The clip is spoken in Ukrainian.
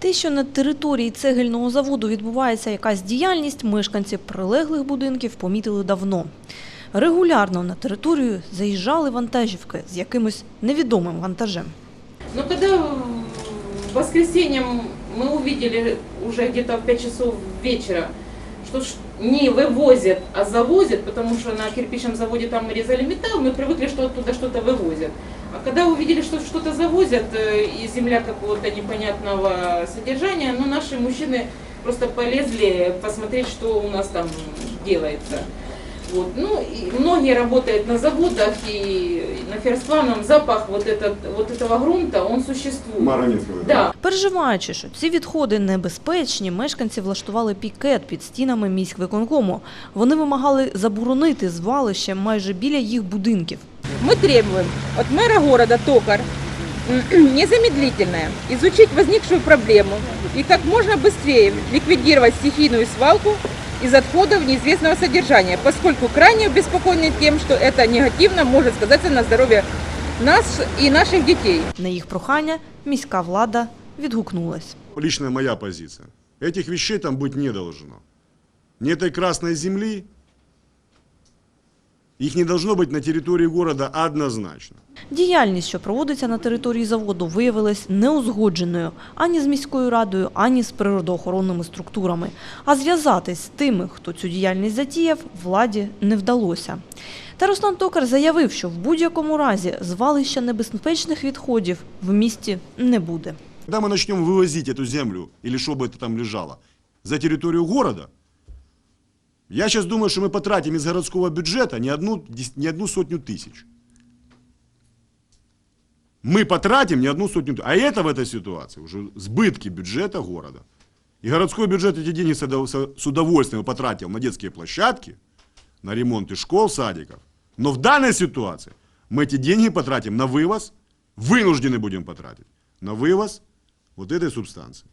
Те, що на території цегельного заводу відбувається якась діяльність, мешканці прилеглих будинків помітили давно. Регулярно на територію заїжджали вантажівки з якимось невідомим вантажем. Но когда в воскресенье мы увидели уже где-то в 5 часов вечера, что ж не вывозят, а завозят, потому что на кирпичном заводе там мы резали металл, мы привыкли, что оттуда что-то вывозят. А когда увидели, что что-то завозят, э, и земля какого-то непонятного содержания, ну наши мужчины просто полезли посмотреть, что у нас там делается. Вот. Ну, и многие работают на заводах, и на ферспланом запах вот, этот, вот этого грунта, он существует. Маронинского. Да, Переживаючи, що ці відходи небезпечні, мешканці влаштували пікет під стінами міськвиконкому. Вони вимагали заборонити звалище майже біля їх будинків. Мы требуем от мэра города Токар м, незамедлительно изучить возникшую проблему и как можно быстрее ликвидировать стихийную свалку из отходов неизвестного содержания, поскольку крайне обеспокоены тем, что это негативно может сказаться на здоровье нас и наших детей. На їх прохання міська влада відгукнулась. Личная моя позиция. Этих вещей там быть не должно. Ни этой красной земли, их не должно быть на территории города однозначно. Діяльність, що проводиться на території заводу, виявилась неузгодженою ані з міською радою, ані з природоохоронними структурами. А зв'язатись з тими, хто цю діяльність затіяв, владі не вдалося. Та Руслан Токар заявив, що в будь-якому разі звалища небезпечних відходів в місті не буде. Когда мы начнем вывозить эту землю, или что бы это там лежало, за территорию города, я сейчас думаю, что мы потратим из городского бюджета не одну, не одну сотню тысяч. Мы потратим не одну сотню тысяч. А это в этой ситуации уже сбытки бюджета города. И городской бюджет эти деньги с удовольствием потратил на детские площадки, на ремонты школ, садиков. Но в данной ситуации мы эти деньги потратим на вывоз, вынуждены будем потратить, на вывоз вот этой субстанции.